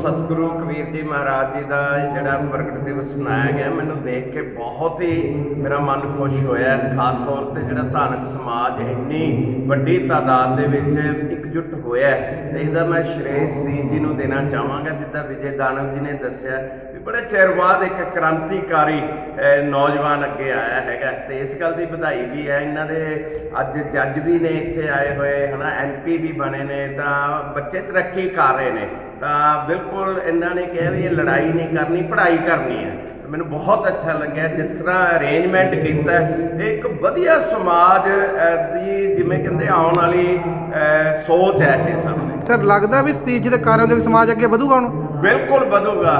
ਸਤਿਗੁਰੂ ਕਬੀਰ ਜੀ ਮਹਾਰਾਜ ਜੀ ਦਾ ਜਿਹੜਾ ਪ੍ਰਗਟ ਦਿਵਸ ਮਨਾਇਆ ਗਿਆ, ਮੈਨੂੰ ਦੇਖ ਕੇ ਬਹੁਤ ਹੀ ਮੇਰਾ ਮਨ ਖੁਸ਼ ਹੋਇਆ। ਖਾਸ ਤੌਰ ਤੇ ਜਿਹੜਾ ਧਾਰਮਿਕ ਸਮਾਜ ਇੰਨੀ ਵੱਡੀ ਤਾਦਾਦ ਦੇ ਵਿੱਚ ਹੋਇਆ ਹੈ। ਤੇ ਇਹਦਾ ਮੈਂ ਸ਼੍ਰੇਸ਼ ਸਿੰਘ ਜੀ ਨੂੰ ਦੇਣਾ ਚਾਹਾਂਗਾ, ਜਿੱਦਾਂ ਵਿਜੇ ਦਾਨਵ ਜੀ ਨੇ ਦੱਸਿਆ ਵੀ ਬੜੇ ਚਿਰ ਬਾਅਦ ਇੱਕ ਕ੍ਰਾਂਤੀਕਾਰੀ ਨੌਜਵਾਨ ਅੱਗੇ ਆਇਆ ਹੈਗਾ। ਤੇ ਇਸ ਗੱਲ ਦੀ ਵਧਾਈ ਵੀ ਹੈ। ਇਹਨਾਂ ਦੇ ਅੱਜ ਜੱਜ ਵੀ ਨੇ ਇੱਥੇ ਆਏ ਹੋਏ, ਹਨਾ ਐਮਪੀ ਵੀ ਬਣੇ ਨੇ, ਤਾਂ ਬੱਚੇ ਤਰੱਕੀ ਕਰ ਰਹੇ ਨੇ। ਤਾਂ ਬਿਲਕੁਲ ਇਹਨਾਂ ਨੇ ਕਿਹਾ ਵੀ ਇਹ ਲੜਾਈ ਨਹੀਂ ਕਰਨੀ, ਪੜ੍ਹਾਈ ਕਰਨੀ ਹੈ। ਮੈਨੂੰ ਬਹੁਤ ਅੱਛਾ ਲੱਗਿਆ ਜਿਸ ਤਰ੍ਹਾਂ ਅਰੇਂਜਮੈਂਟ ਕੀਤਾ ਹੈ। ਇਹ ਇੱਕ ਵਧੀਆ ਸਮਾਜ ਦੀ ਜਿਵੇਂ ਕਹਿੰਦੇ ਆਉਣ ਵਾਲੀ ਸੋਚ ਹੈ ਇਹ ਸਭ ਦੀ। ਸਰ ਲੱਗਦਾ ਵੀ ਸਤੀਜ ਦੇ ਕਾਰਨ ਦੇ ਸਮਾਜ ਅੱਗੇ ਵਧੂਗਾ ਹੁਣ? ਬਿਲਕੁਲ ਵਧੂਗਾ।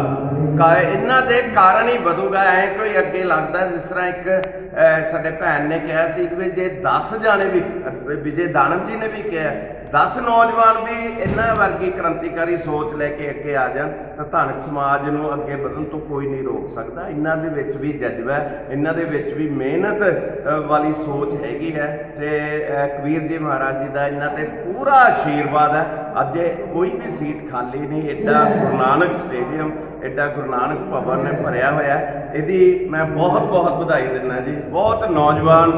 ਕਾ ਇਹਨਾਂ ਦੇ ਕਾਰਨ ਹੀ ਵਧੂਗਾ ਐ ਕੋਈ ਅੱਗੇ ਲੱਗਦਾ ਜਿਸ ਤਰ੍ਹਾਂ ਇੱਕ ਸਾਡੇ ਭੈਣ ਨੇ ਕਿਹਾ ਸੀ ਕਿ ਜੇ 10 ਜਾਣੇ ਵੀ ਵਿਜੇ ਦਾਨਵ ਜੀ ਨੇ ਵੀ ਕਿਹਾ 10 ਨੌਜਵਾਨ ਵੀ ਇਹਨਾਂ ਵਰਗੀ ਕ੍ਰਾਂਤੀਕਾਰੀ ਸੋਚ ਲੈ ਕੇ ਅੱਗੇ ਆ ਜਾਣ, ਤਾਂ ਧਾਰਮਿਕ ਸਮਾਜ ਨੂੰ ਅੱਗੇ ਵਧਣ ਤੋਂ ਕੋਈ ਨਹੀਂ ਰੋਕ ਸਕਦਾ। ਇਹਨਾਂ ਦੇ ਵਿੱਚ ਵੀ ਜਜ਼ਬਾ ਇਹਨਾਂ ਦੇ ਵਿੱਚ ਵੀ ਮਿਹਨਤ ਵਾਲੀ ਸੋਚ ਹੈਗੀ ਹੈ। ਤੇ ਕਬੀਰ ਜੀ ਮਹਾਰਾਜ ਜੀ ਦਾ ਇਹਨਾਂ ਤੇ ਪੂਰਾ ਆਸ਼ੀਰਵਾਦ ਹੈ। ਅੱਜ ਕੋਈ ਵੀ ਸੀਟ ਖਾਲੀ ਨਹੀਂ ਐਡਾ ਗੁਰੂ ਨਾਨਕ ਸਟੇਡੀਅਮ ਐਡਾ ਗੁਰੂ ਨਾਨਕ ਭਵਨ ਨੇ ਭਰਿਆ ਹੋਇਆ। ਇਹਦੀ ਮੈਂ ਬਹੁਤ ਬਹੁਤ ਵਧਾਈ ਦਿੰਦਾ ਜੀ। ਬਹੁਤ ਨੌਜਵਾਨ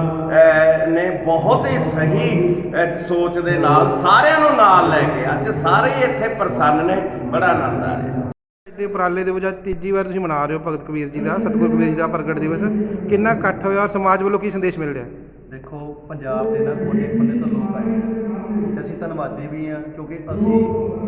ਨੇ ਬਹੁਤ ਹੀ ਸਹੀ ਸੋਚ ਦੇ ਨਾਲ ਸਾਰਿਆਂ ਨੂੰ ਨਾਲ ਲੈ ਕੇ ਅੱਜ ਸਾਰੇ ਹੀ ਇੱਥੇ ਪ੍ਰਸੰਨ ਨੇ। ਬੜਾ ਆਨੰਦ ਆ ਰਿਹਾ। ਦੇ ਉਪਰਾਲੇ ਦੇ ਵਜ੍ਹਾ ਤੀਜੀ ਵਾਰ ਤੁਸੀਂ ਮਨਾ ਰਹੇ ਹੋ ਭਗਤ ਕਬੀਰ ਜੀ ਦਾ ਸਤਿਗੁਰੂ ਕਬੀਰ ਜੀ ਦਾ ਪ੍ਰਗਟ ਦਿਵਸ। ਕਿੰਨਾ ਇਕੱਠ ਹੋਇਆ ਔਰ ਸਮਾਜ ਵੱਲੋਂ ਕੀ ਸੰਦੇਸ਼ ਮਿਲ ਰਿਹਾ? ਦੇਖੋ ਪੰਜਾਬ ਦੇ ਨਾ ਕੋਨੇ ਕੋਨੇ ਤੋਂ ਲੋਕ ਆਏ। ਤੇ ਅਸੀਂ ਧੰਨਵਾਦੀ ਵੀ ਹਾਂ, ਕਿਉਂਕਿ ਅਸੀਂ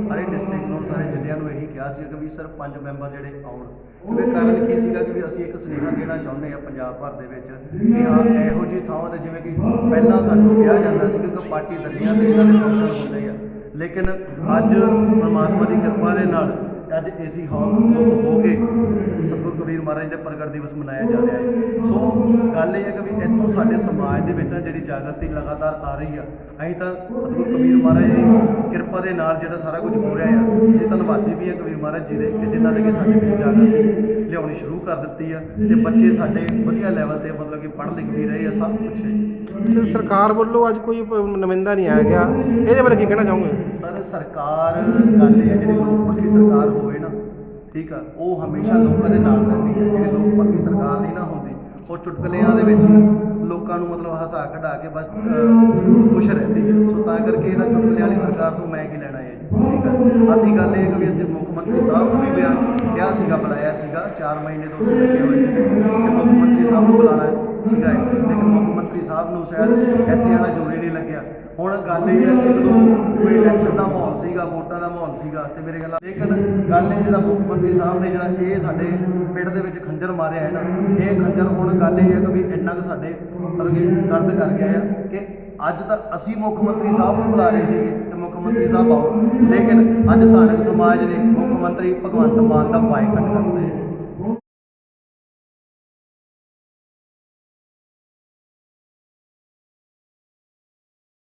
ਸਾਰੇ ਡਿਸਟ੍ਰਿਕਟ ਨੂੰ, ਸਾਰੇ ਜ਼ਿਲ੍ਹਿਆਂ ਨੂੰ ਇਹੀ ਕਿਹਾ ਸੀ ਕਿ ਵੀ ਸਰ ਪੰਜ ਮੈਂਬਰ ਜਿਹੜੇ ਆਉਣ। ਕਿਉਂਕਿ ਕਾਰਨ ਕੀ ਸੀਗਾ ਕਿ ਵੀ ਅਸੀਂ ਇੱਕ ਸੁਨੇਹਾ ਦੇਣਾ ਚਾਹੁੰਦੇ ਹਾਂ ਪੰਜਾਬ ਭਰ ਦੇ ਵਿੱਚ ਕਿ ਹਾਂ, ਇਹੋ ਜਿਹੀ ਥਾਵਾਂ ਤੇ ਜਿਵੇਂ ਕਿ ਪਹਿਲਾਂ ਸਾਨੂੰ ਕਿਹਾ ਜਾਂਦਾ ਸੀ ਕਿ ਪਾਰਟੀ ਦਲੀਆਂ ਤੇ ਇਹਨਾਂ ਦੇ ਫੰਕਸ਼ਨ ਹੁੰਦੇ ਆ। ਲੇਕਿਨ ਅੱਜ ਪਰਮਾਤਮਾ ਦੀ ਕਿਰਪਾ ਦੇ ਨਾਲ ਅੱਜ ਏਸੀ ਹਾਲ ਬੁੱਕ ਹੋ ਕੇ ਸਤਿਗੁਰੂ ਕਬੀਰ ਮਹਾਰਾਜ ਦੇ ਪ੍ਰਗਟ ਦਿਵਸ ਮਨਾਇਆ ਜਾ ਰਿਹਾ ਹੈ। ਸੋ ਗੱਲ ਇਹ ਹੈ ਕਿ ਵੀ ਇੱਥੋਂ ਸਾਡੇ ਸਮਾਜ ਦੇ ਵਿੱਚ ਜਿਹੜੀ ਜਾਗਰਤੀ ਲਗਾਤਾਰ ਆ ਰਹੀ ਆ, ਅਸੀਂ ਤਾਂ ਸਤਿਗੁਰੂ ਕਬੀਰ ਮਹਾਰਾਜ ਦੀ ਕਿਰਪਾ ਦੇ ਨਾਲ ਜਿਹੜਾ ਸਾਰਾ ਕੁਝ ਹੋ ਰਿਹਾ ਆ ਅਸੀਂ ਧੰਨਵਾਦੀ ਵੀ ਆ ਕਬੀਰ ਮਹਾਰਾਜ ਜੀ ਦੇ ਕਿ ਜਿਨ੍ਹਾਂ ਨੇ ਕਿ ਸਾਡੇ ਵਿੱਚ ਜਾਗਰਤੀ ਲਿਆਉਣੀ ਸ਼ੁਰੂ ਕਰ ਦਿੱਤੀ ਆ ਤੇ ਬੱਚੇ ਸਾਡੇ ਵਧੀਆ ਲੈਵਲ ਤੇ ਮਤਲਬ ਕਿ ਪੜ੍ਹ ਲਿਖ ਵੀ ਰਹੇ ਆ ਸਭ ਕੁਝ ਹੈ। ਸਰ ਸਰਕਾਰ ਵੱਲੋਂ ਅੱਜ ਕੋਈ ਨੁਮਾਇੰਦਾ ਨਹੀਂ ਆਇਆ ਗਿਆ। ਇਹਦੇ ਬਾਰੇ ਕੀ ਕਹਿਣਾ ਚਾਹੋਗੇ? ਸਰ ਸਰਕਾਰ ਗੱਲ ਇਹ ਹੈ ਜਿਹੜੀ ਲੋਕ ਪੱਖੀ ਸਰਕਾਰ ਹੋਵੇ ਨਾ ਠੀਕ ਆ ਉਹ ਹਮੇਸ਼ਾ ਲੋਕਾਂ ਦੇ ਨਾਲ ਰਹਿੰਦੀ ਹੈ ਜਿਹੜੀ ਲੋਕ ਪੱਖੀ ਸਰਕਾਰ ਨਹੀਂ ਨਾ ਹੁੰਦੀ ਉਹ ਚੁਟਕਲਿਆਂ ਦੇ ਵਿੱਚ ਲੋਕਾਂ ਨੂੰ ਮਤਲਬ ਹਸਾ ਖੜਾ ਕੇ ਬਸ ਖੁਸ਼ ਰਹਿੰਦੀ ਹੈ ਸੋ ਤਾਂ ਕਰਕੇ ਇਹਨਾਂ ਚੁਟਕਲਿਆਂ ਵਾਲੀ ਸਰਕਾਰ ਤੋਂ ਮੈਂ ਕੀ ਲੈਣਾ ਹੈ ਠੀਕ ਹੈ ਅਸੀਂ ਗੱਲ ਇਹ ਕਿ ਵੀ ਅੱਜ ਮੁੱਖ ਮੰਤਰੀ ਸਾਹਿਬ ਨੂੰ ਵੀ ਬਿਆਨ ਕਿਹਾ ਸੀਗਾ, ਬੁਲਾਇਆ ਸੀਗਾ। 4 ਮਹੀਨੇ ਤੋਂ ਅਸੀਂ ਲੱਗੇ ਹੋਏ ਸੀਗੇ ਕਿ ਮੁੱਖ ਮੰਤਰੀ ਸਾਹਿਬ ਨੂੰ ਬੁਲਾਣਾ ਸੀਗਾ ਇੱਥੇ। ਲੇਕਿਨ ਮੁੱਖ ਮੰਤਰੀ ਸਾਹਿਬ ਨੂੰ ਸ਼ਾਇਦ ਇੱਥੇ ਆਣਾ ਜ਼ਰੂਰੀ ਨਹੀਂ ਲੱਗਿਆ। ਹੁਣ ਗੱਲ ਇਹ ਹੈ ਕਿ ਜਦੋਂ ਕੋਈ ਇਲੈਕਸ਼ਨ ਦਾ ਮਾਹੌਲ ਸੀਗਾ, ਵੋਟਾਂ ਦਾ ਮਾਹੌਲ ਸੀਗਾ, ਤੇ ਮੇਰੇ ਖਿਆਲ ਲੇਕਿਨ ਗੱਲ ਇਹ ਜਿਹੜਾ ਮੁੱਖ ਮੰਤਰੀ ਸਾਹਿਬ ਨੇ ਜਿਹੜਾ ਇਹ ਸਾਡੇ ਪਿੰਡ ਦੇ ਵਿੱਚ ਖੰਜਰ ਮਾਰਿਆ ਹੈ ਨਾ, ਇਹ ਖੰਜਰ ਹੁਣ ਗੱਲ ਇਹ ਹੈ ਕਿ ਵੀ ਇੰਨਾ ਕੁ ਸਾਡੇ ਮਤਲਬ ਕਿ ਦਰਦ ਕਰ ਗਿਆ ਆ ਕਿ ਅੱਜ ਤਾਂ ਅਸੀਂ ਮੁੱਖ ਮੰਤਰੀ ਸਾਹਿਬ ਨੂੰ ਬੁਲਾ ਰਹੇ ਸੀਗੇ ਤੇ ਮੁੱਖ ਮੰਤਰੀ ਸਾਹਿਬ ਆਓ। ਲੇਕਿਨ ਅੱਜ ਧਾਰਮਿਕ ਸਮਾਜ ਨੇ ਮੁੱਖ ਮੰਤਰੀ ਭਗਵੰਤ ਮਾਨ ਦਾ ਬਾਈਕਾਟ ਕਰਦੇ